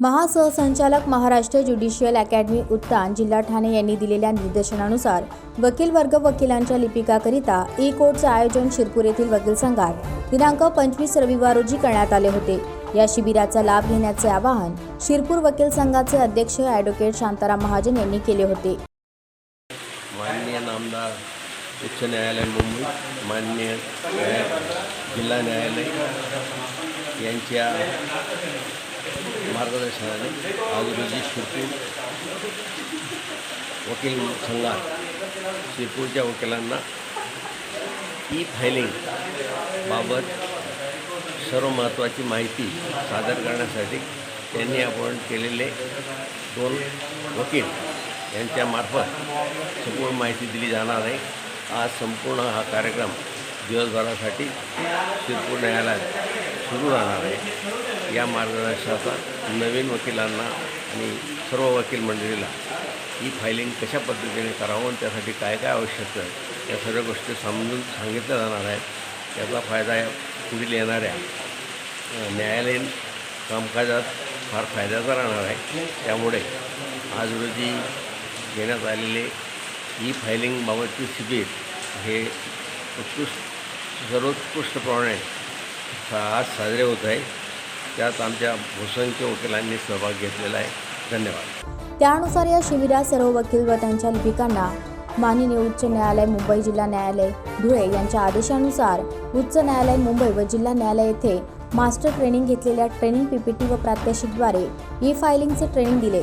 महासहसंचालक Maharashtra judicial academy Uttan जिल्हा ठाणे यांनी दिलेल्या निर्देशनानुसार वकील वर्ग वकिलांच्या लिपिकाकरिता ई कोर्टचं आयोजन शिरपूर येथील वकील संघात दिनांक पंचवीस रविवार रोजी करण्यात आले होते. या शिबिराचा लाभ घेण्याचे आवाहन शिरपूर वकील संघाचे अध्यक्ष ॲडव्होकेट शांताराम महाजन यांनी केले होते. माननीय नामदार उच्च न्यायालय मुंबई माननीय जिल्हा न्यायालय यांच्या मार्गदर्शनाने आज रोजी शिरपूर वकील संघात शिरपूरच्या वकिलांना ई फायलिंग बाबत सर्व महत्त्वाची माहिती सादर करण्यासाठी त्यांनी अपॉइंट केलेले दोन वकील यांच्यामार्फत संपूर्ण माहिती दिली जाणार आहे. आज संपूर्ण हा कार्यक्रम दिवसभरासाठी शिरपूर न्यायालयात सुरू राहणार आहे. या मार्गदर्शनाचा नवीन वकिलांना आणि सर्व वकील मंडळीला ही फायलिंग कशा पद्धतीने करावं आणि त्यासाठी काय काय आवश्यक आहे या सर्व गोष्टी समजून सांगितल्या जाणार आहेत. याचा फायदा या पुढील येणाऱ्या न्यायालयीन कामकाजात फार फायद्याचा राहणार आहे. त्यामुळे आज रोजी घेण्यात आलेले ई फायलिंगबाबतचे शिबिर हे उत्कृष्ट सर्वोत्कृष्टप्रमाणे आज साजरे होत आहे. त्यात आमच्या भूषणच्या वकिलांनी सहभाग घेतलेला आहे. धन्यवाद. त्यानुसार या शिबिरात सर्व वकील व त्यांच्या लिपिकांना माननीय उच्च न्यायालय मुंबई जिल्हा न्यायालय धुळे यांच्या आदेशानुसार उच्च न्यायालय मुंबई व जिल्हा न्यायालय येथे मास्टर ट्रेनिंग घेतलेल्या ट्रेनिंग पीपीटी व प्रात्यक्षिकद्वारे ई फायलिंगचे ट्रेनिंग दिले.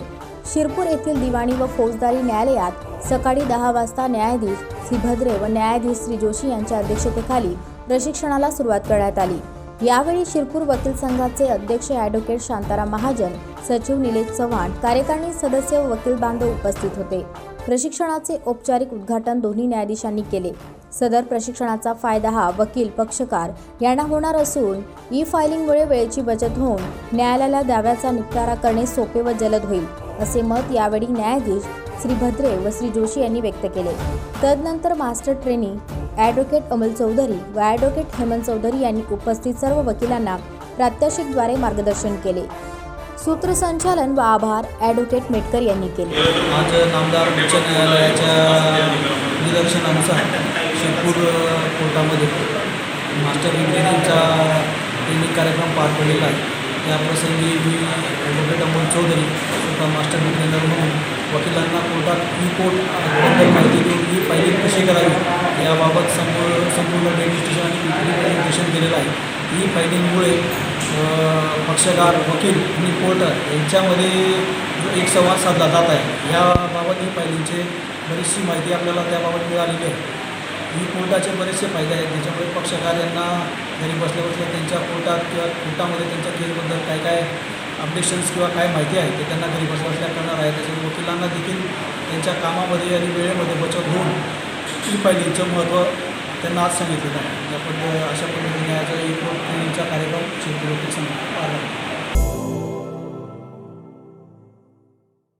शिरपूर येथील दिवाणी व फौजदारी न्यायालयात सकाळी दहा वाजता न्यायाधीश श्री भद्रे व न्यायाधीश श्री जोशी यांच्या अध्यक्षतेखाली प्रशिक्षणाला सुरुवात करण्यात आली. यावेळी शिरपूर वकील संघाचे अध्यक्ष ॲडव्होकेट शांताराम महाजन सचिव निलेश चव्हाण कार्यकारिणी सदस्य व वकील बांधव उपस्थित होते. प्रशिक्षणाचे औपचारिक उद्घाटन दोन्ही न्यायाधीशांनी केले. सदर प्रशिक्षणाचा फायदा हा वकील पक्षकार यांना होणार असून ई फायलिंगमुळे वेळेची बचत होऊन न्यायालयाला दाव्याचा निपटारा करणे सोपे व जलद होईल असे मत यावेळी न्यायाधीश श्री भद्रे व श्री जोशी यांनी व्यक्त केले. तदनंतर master trainee advocate Amal Chaudhari व ॲडव्होकेट हेमंत चौधरी यांनी उपस्थित सर्व वकिलांना प्रात्यक्षिकद्वारे मार्गदर्शन केले. सूत्रसंचालन व आभार ॲडव्होकेट मेटकर यांनी केले. आज नामदार उच्च न्यायालयाच्या निदर्शनानुसार शिरपूर कोर्टामध्ये मास्टर ट्रेनिंगचा ट्रेनिंग कार्यक्रम पार पडलेला आहे. त्याप्रसंगी मी ॲडव्होकेट अमोल चौधरी स्वतः मास्टर इंजिनियर म्हणून वकिलांना कोर्टात ई कोर्टबद्दल माहिती देऊन ही फायलिंग कशी करावी याबाबत संपूर्ण संपूर्ण रजिस्ट्रेशन आणि प्रेझेंटेशन केलेलं आहे. ही फायलिंगमुळे पक्षकार वकील आणि कोर्ट यांच्यामध्ये जो एक संवाद साधला जात आहे याबाबत ही फायलिंगचे बरीचशी माहिती आपल्याला त्याबाबत मिळालेली आहे. ही कोर्टाचे बरेचसे फायदे आहेत त्याच्यामुळे पक्षकार यांना घरी बसल्या बसल्या त्यांच्या कोर्टात किंवा कोर्टामध्ये त्यांच्या केसबद्दल काय काय अपडेशन्स किंवा काय माहिती आहे ते त्यांना घरी बसल्या बसल्या करणार आहे. त्याच्यामुळे वकिलांना देखील त्यांच्या कामामध्ये आणि वेळेमध्ये बचत होऊन ही फायलिंगचं महत्त्व त्यांना आज सांगितलेलं आहे. या पद्धती अशा पद्धतीने आज एक कोर्ट ट्रेनिंगचा कार्यक्रम शेतकरी वकील संघ